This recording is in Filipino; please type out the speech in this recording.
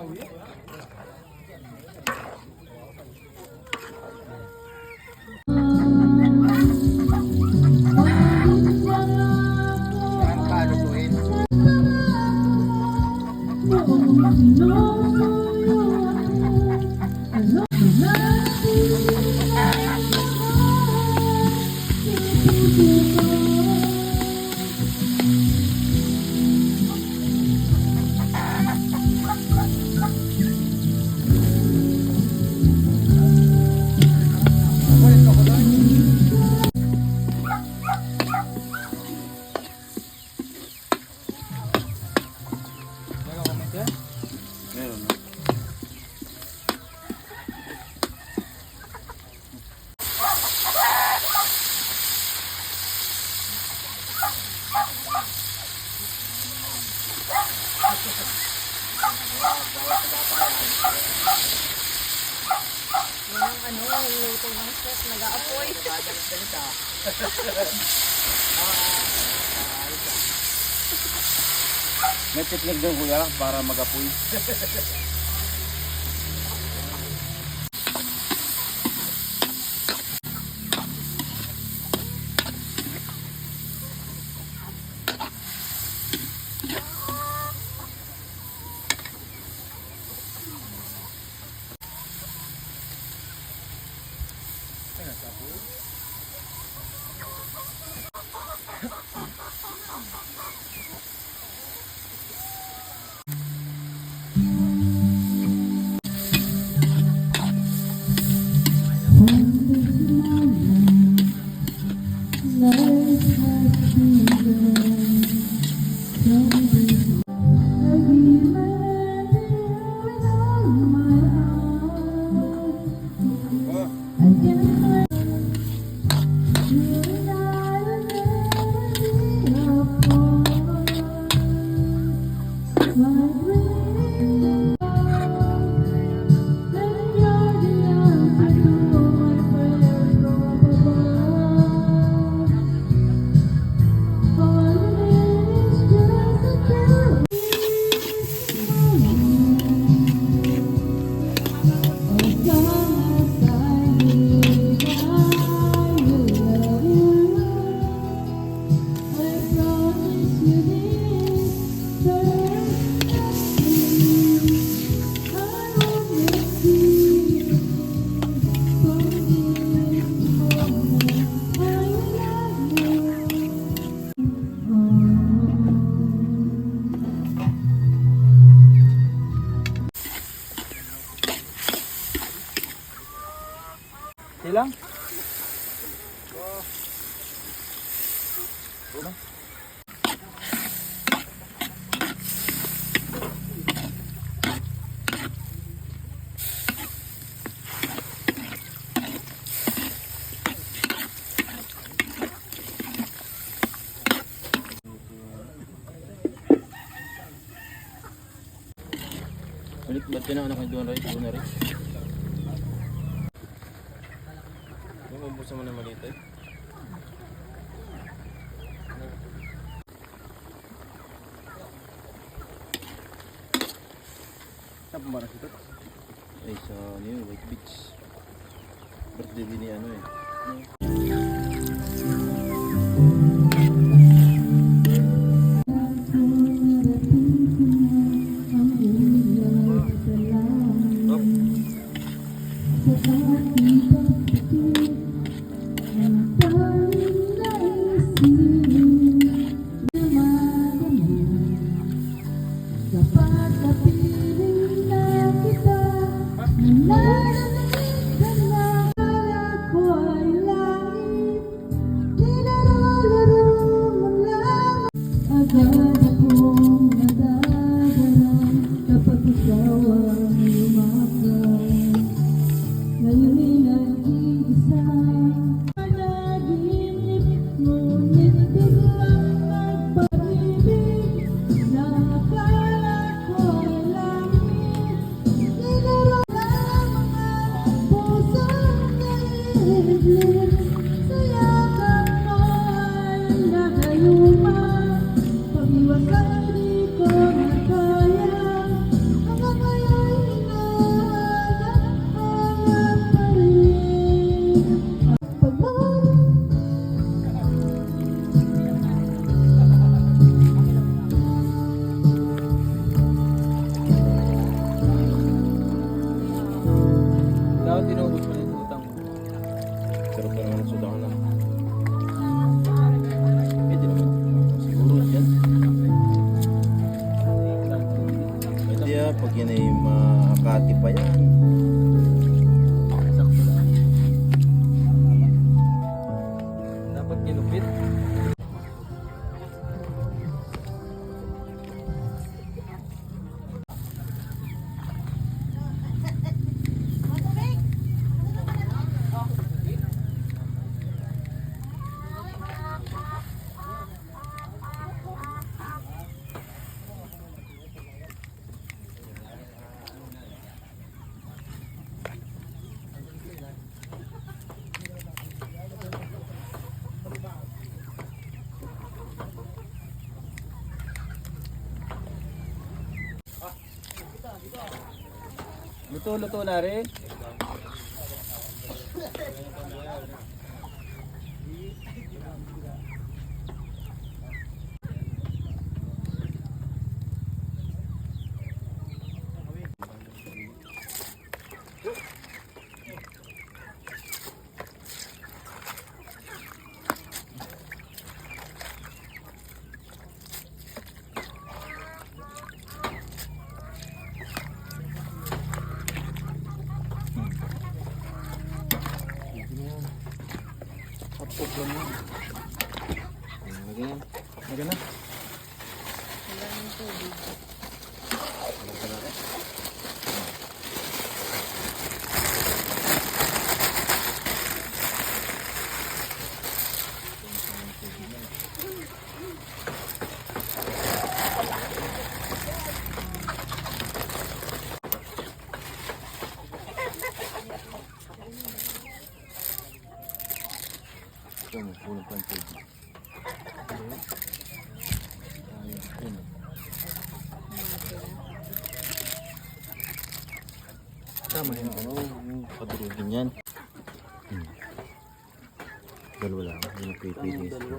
Saan luto ng stress, nag-aapoy. May teknik doon kuya para magapoy. Mm-hmm. Silang? Balik ba't ka na anak ni Don Mabusa mo na maliit eh. Saan pumaras ito? Ay sa ano yun, White Beach. Birthday din ni ano eh. Luto-luto na rin. Lang yan. Lagyan yan. Lagyan na. Tama yan, ano, padurugin yan. Hmm. Dalawa lang, yung pipili. Sana.